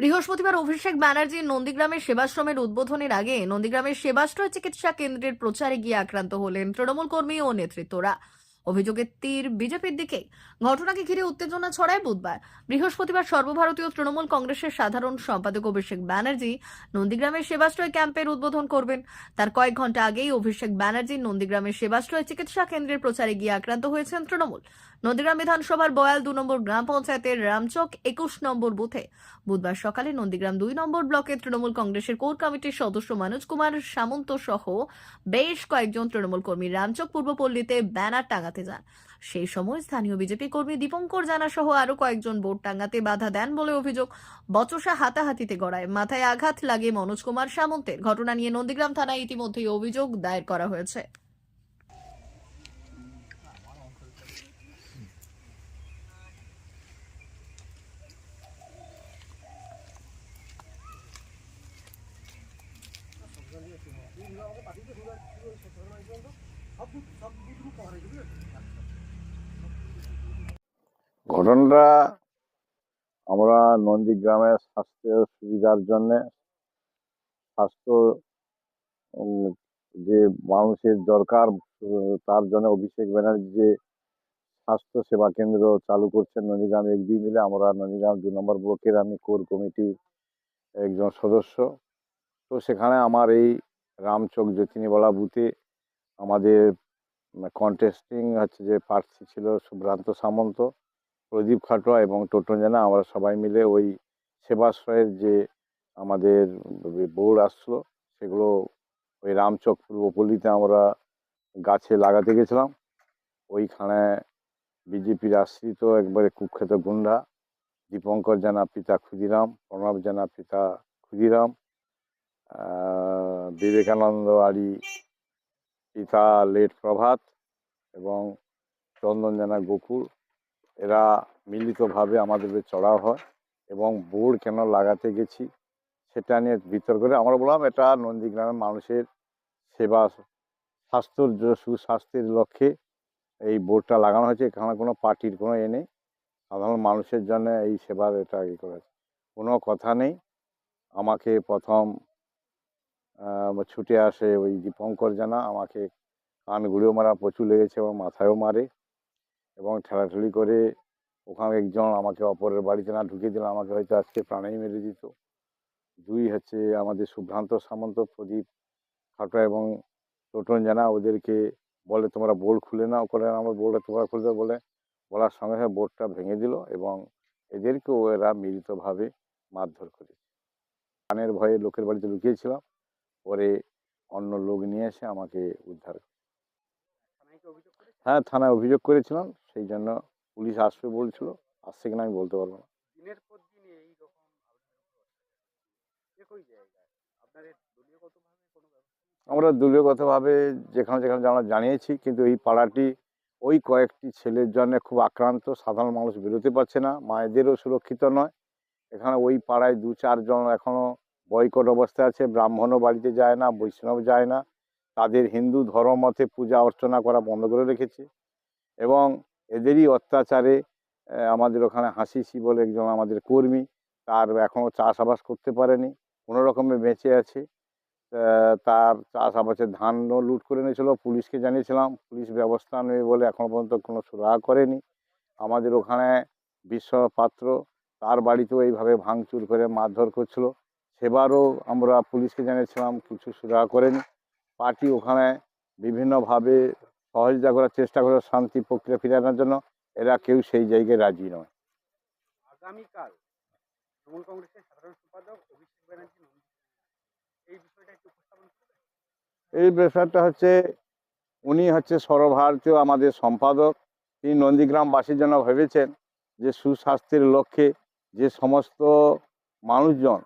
বৃহস্পতিবার অভিষেক ব্যানার্জির নন্দীগ্রামের সেবাশ্রমের উদ্বোধনের আগে নন্দীগ্রামের সেবাশ্রয় চিকিৎসা কেন্দ্রের প্রচারে গিয়ে আক্রান্ত হলেন তৃণমূল কর্মী ও নেতৃত্বরা। অভিযোগের তীর বিজেপির দিকে। ঘটনাকে ঘিরে উত্তেজনা ছড়ায় বুধবার। বৃহস্পতিবার সর্বভারতীয় তৃণমূল কংগ্রেসের সাধারণ সম্পাদক অভিষেক ব্যানার্জি নন্দীগ্রামের সেবাশ্রয় ক্যাম্পের উদ্বোধন করবেন। তার কয়েক ঘণ্টা আগেই অভিষেক ব্যানার্জি নন্দীগ্রামের সেবাশ্রয় চিকিৎসা কেন্দ্রের প্রচারে গিয়ে আক্রান্ত হয়েছেন তৃণমূল। নন্দীগ্রাম বিধানসভার বয়াল দু নম্বর গ্রাম পঞ্চায়েতের রামচক একুশ নম্বর বুথে। বুধবার সকালে নন্দীগ্রাম দুই নম্বর ব্লকের তৃণমূল কংগ্রেসের কোর কমিটির সদস্য মনোজ কুমার সামন্ত সহ বেশ কয়েকজন তৃণমূল কর্মী রামচক পূর্বপল্লীতে ব্যানার টাঙাতে যান। সেই সময় স্থানীয় বিজেপি কর্মী দীপঙ্কর জানা সহ আরও কয়েকজন বোর্ড টাঙাতে বাধা দেন বলে অভিযোগ বচসা হাতাহাতিতে গড়ায়। মাথায় আঘাত লাগে মনোজ কুমার সামন্তের। ঘটনা নিয়ে নন্দীগ্রাম থানায় ইতিমধ্যেই অভিযোগ দায়ের করা হয়েছে। ঘটনাটা আমরা নন্দীগ্রামের স্বাস্থ্য সুবিধার জন্যে, স্বাস্থ্য যে মানুষের দরকার, তার জন্য অভিষেক ব্যানার্জি যে স্বাস্থ্য সেবা কেন্দ্র চালু করছেন নন্দীগ্রাম এক, দুই মিলে, আমরা নন্দীগ্রাম দু নম্বর ব্লকের আমি কোর কমিটির একজন সদস্য। তো সেখানে আমার এই রামচক জ্যোতিনীবলা বুথে আমাদের কন্টেস্টিং হচ্ছে যে প্রার্থী ছিল সুভ্রান্ত সামন্ত, প্রদীপ খাটোয়া এবং টোটন জানা, আমরা সবাই মিলে ওই সেবাশ্রয়ের যে আমাদের বোর্ড আসলো, সেগুলো ওই রামচক পূর্বপল্লীতে আমরা গাছে লাগাতে গেছিলাম। ওইখানে বিজেপির আশ্রিত একবারে কুখ্যাত গুন্ডা, দীপঙ্কর জানা পিতা ক্ষুদিরাম, প্রণব জানা পিতা ক্ষুদিরাম বিবেকানন্দ আলী পিতা লেট প্রভাত এবং চন্দন জানা গোকুল, এরা মিলিতভাবে আমাদের চড়াও হয় এবং বোর্ড কেন লাগাতে গেছি সেটা নিয়ে বিতর্ক করে আমরা বললাম, এটা নন্দীগ্রামের মানুষের সেবা স্বাস্থ্যর সুস্বাস্থ্যের লক্ষ্যে এই বোর্ডটা লাগানো হয়েছে। এখানে কোনো পার্টির কোনো এ নেই। সাধারণ মানুষের জন্য এই সেবার এটা ই করেছে কোনো কথা নেই। আমাকে প্রথম ছুটে আসে ওই দীপঙ্কর জানা আমাকে কান ঘুরেও মারা, প্রচুর লেগেছে এবং মাথায়ও মারে এবং ঠেলাঠেলি করে ওখানে একজন আমাকে অপরের বাড়িতে না ঢুকিয়ে দিলে আমাকে হয়তো আজকে প্রাণেই মেরে দিত। দুই হচ্ছে আমাদের সুভ্রান্ত সামন্ত, প্রদীপ খাটোয়া এবং টোটন জানা ওদেরকে বলে, তোমরা বোর্ড খুলে নাও। করে আমার বোর্ডটা তোমরা খুলে দাও। বলে, বলার সঙ্গে সঙ্গে বোর্ডটা ভেঙে দিল এবং এদেরকেও এরা মিলিতভাবে মারধর করে প্রাণের ভয়ে লোকের বাড়িতে লুকিয়েছিলাম। পরে অন্য লোক নিয়ে এসে আমাকে উদ্ধার। হ্যাঁ থানায় অভিযোগ করেছিলাম সেই জন্য পুলিশ আসবে বলছিল আসছে কিনা আমি বলতে পারব না। আমরা দলীয়গতভাবে যেখানে যেখানে আমরা জানিয়েছি কিন্তু এই পাড়াটি ওই কয়েকটি ছেলের জন্য খুব আক্রান্ত সাধারণ মানুষ বেরোতে পারছে না মায়েদেরও সুরক্ষিত নয়। এখানে ওই পাড়ায় দু চারজন এখনও বয়কট অবস্থায় আছে, ব্রাহ্মণও বাড়িতে যায় না, বৈষ্ণব যায় না। তাদের হিন্দু ধর্ম মতে পূজা অর্চনা করা বন্ধ করে রেখেছে এবং এদেরই অত্যাচারে আমাদের ওখানে হাসিসি বলে একজন আমাদের কর্মী, তার এখনও চাষাবাস করতে পারেনি, কোনো রকমে বেঁচে আছে। তার চাষাবাসের ধানও লুট করে নিয়েছিল, পুলিশকে জানিয়েছিলাম, পুলিশ ব্যবস্থা নেবে বলে এখনও পর্যন্ত কোনো সুরাহা করেনি। আমাদের ওখানে বিশ্ব পাত্র তার বাড়িতেও এইভাবে ভাঙচুর করে মারধর করছিল। সেবারও আমরা পুলিশকে জানিয়েছিলাম কিছু সুরাহা করেনি। পার্টি ওখানে বিভিন্নভাবে সহযোগিতা করার চেষ্টা করে শান্তি প্রক্রিয়া ফিরে আনার জন্য এরা কেউ সেই জায়গায় রাজি নয়। আগামীকাল তৃণমূল কংগ্রেসের সাধারণ সম্পাদক অভিষেক ব্যানার্জি এই বিষয়টা একটু উপস্থাপন এই বিষয়টা হচ্ছে উনি হচ্ছে সর্বভারতীয় আমাদের সম্পাদক। তিনি নন্দীগ্রামবাসীর জন্য ভেবেছেন যে সুস্বাস্থ্যের লক্ষ্যে যে সমস্ত মানুষজন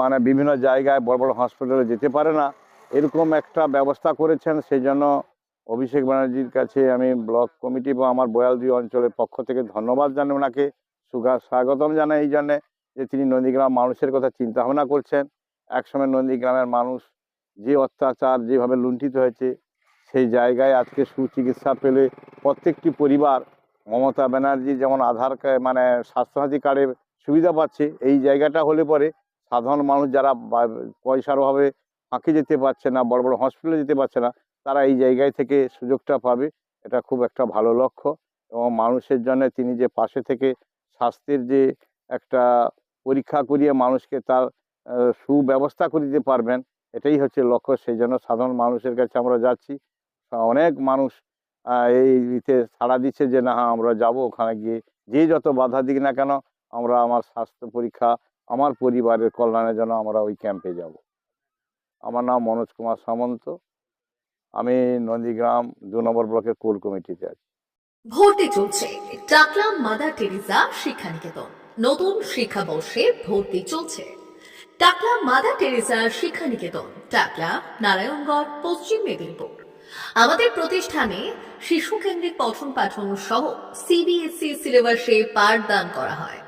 মানে বিভিন্ন জায়গায় বড় বড় হসপিটালে যেতে পারে না। এরকম একটা ব্যবস্থা করেছেন, সেই জন্য অভিষেক ব্যানার্জির কাছে আমি ব্লক কমিটি বা আমার বয়ালদি অঞ্চলের পক্ষ থেকে ধন্যবাদ জানাই ওনাকে। সুগা, স্বাগতম জানাই এই জন্যে যে তিনি নন্দীগ্রাম মানুষের কথা চিন্তা ভাবনা করছেন। একসময় নন্দীগ্রামের মানুষ যে অত্যাচার যেভাবে লুণ্ঠিত হয়েছে, সেই জায়গায় আজকে সুচিকিৎসা পেলে প্রত্যেকটি পরিবার, মমতা ব্যানার্জি যেমন আধার মানে স্বাস্থ্যসাথী কার্ডের সুবিধা পাচ্ছে। এই জায়গাটা হলে পরে সাধারণ মানুষ যারা পয়সার অভাবে ফাঁকি যেতে পারছে না, বড় বড় হসপিটালে যেতে পারছে না, তারা এই জায়গায় থেকে সুযোগটা পাবে। এটা খুব একটা ভালো লক্ষ্য এবং মানুষের জন্য তিনি যে পাশে থেকে স্বাস্থ্যের যে একটা পরীক্ষা করিয়ে মানুষকে তার সুব্যবস্থা করে দিতে পারবেন, এটাই হচ্ছে লক্ষ্য। সেই জন্য সাধারণ মানুষের কাছে আমরা যাচ্ছি। অনেক মানুষ এই ইতে সাড়া দিচ্ছে যে, না, আমরা যাব ওখানে গিয়ে। যে যত বাধা দিক না কেন আমরা আমার স্বাস্থ্য পরীক্ষা, আমার পরিবারের কল্যাণের জন্য আমরা ওই ক্যাম্পে যাব। আমার নাম মনোজ কুমার সামন্ত। আমি নন্দীগ্রাম দু নম্বর ব্লকের কোর কমিটিতে আছি। ভর্তি চলছে টাকলা মাদার টেরিজা শিক্ষানিকেতন। নতুন শিক্ষাবর্ষে ভর্তি চলছে। টাকলা মাদার টেরিজা শিক্ষানিকেতন টাকলা নারায়ণগড়, পশ্চিম মেদিনীপুর। আমাদের প্রতিষ্ঠানে শিশু কেন্দ্রিক পঠন পাঠন সহ সিবিএসই সিলেবাসে পাঠদান করা হয়।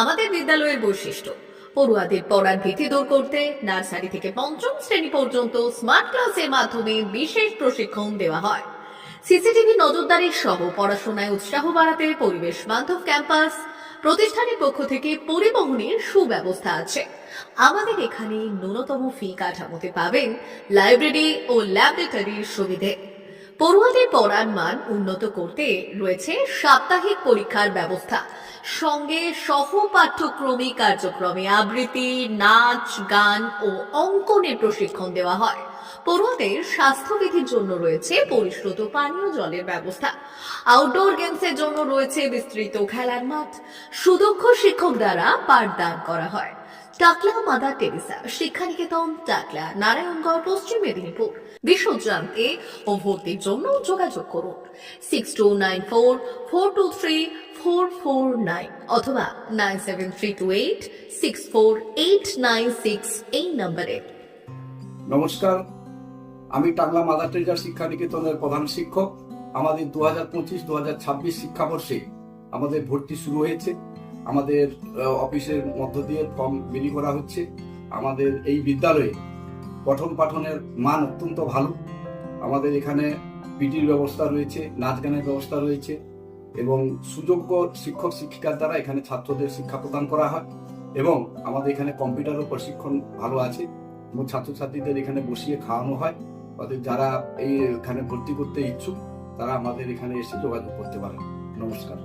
আমাদের বিদ্যালয়ের বৈশিষ্ট্য। পড়ুয়াদের পড়ার ভীতি দূর করতে নার্সারি থেকে পঞ্চম শ্রেণি পর্যন্ত স্মার্ট ক্লাসের মাধ্যমে বিশেষ প্রশিক্ষণ দেওয়া হয়। সিসিটিভি নজরদারি সহ পড়াশোনায় উৎসাহ বাড়াতে পরিবেশ বান্ধব ক্যাম্পাস প্রতিষ্ঠানের পক্ষ থেকে পরিবহনের সুব্যবস্থা আছে। আমাদের এখানে ন্যূনতম ফি কাঠামোতে পাবেন লাইব্রেরি ও ল্যাবরেটরির সুবিধে। পড়ুয়াদের পড়ার মান উন্নত করতে রয়েছে সাপ্তাহিক পরীক্ষার ব্যবস্থা। সঙ্গে সহ পাঠ্যক্রমিক কার্যক্রমে আবৃত্তি, নাচ, গান ও অঙ্কনের প্রশিক্ষণ দেওয়া হয়। পড়ুয়াদের স্বাস্থ্যবিধির জন্য রয়েছে পরিশ্রুত পানীয় জলের ব্যবস্থা। আউটডোর গেমসের জন্য রয়েছে বিস্তৃত খেলার মাঠ। সুদক্ষ শিক্ষক দ্বারা পাঠদান করা হয়। টাকলা মাদার টেরিসা, শিক্ষানিকেতন, টাকলা, নারায়ণগড়, পশ্চিম মেদিনীপুর। বিশদ জানতে ও ভর্তির জন্য যোগাযোগ করুন। Six two nine four four two three four four nine অথবা nine seven three two eight six four eight nine six এই নম্বরে। নমস্কার। আমি টাকলা মাদার টেরিজা শিক্ষা নিকেতনের প্রধান শিক্ষক। আমাদের দু হাজার পঁচিশ দু হাজার ছাব্বিশ শিক্ষাবর্ষে আমাদের ভর্তি শুরু হয়েছে। আমাদের অফিসের মধ্য দিয়ে ফর্ম বিলি করা হচ্ছে। আমাদের এই বিদ্যালয়ে পঠন পাঠনের মান অত্যন্ত ভালো। আমাদের এখানে পিটির ব্যবস্থা রয়েছে, নাচ গানের ব্যবস্থা রয়েছে এবং সুযোগ্য শিক্ষক, শিক্ষিকার দ্বারা এখানে ছাত্রদের শিক্ষা প্রদান করা হয় এবং আমাদের এখানে কম্পিউটারও প্রশিক্ষণ ভালো আছে এবং ছাত্রছাত্রীদের এখানে বসিয়ে খাওয়ানো হয়। তাদের যারা এই এখানে ভর্তি করতে ইচ্ছুক, তারা আমাদের এখানে এসে যোগাযোগ করতে পারেন। নমস্কার।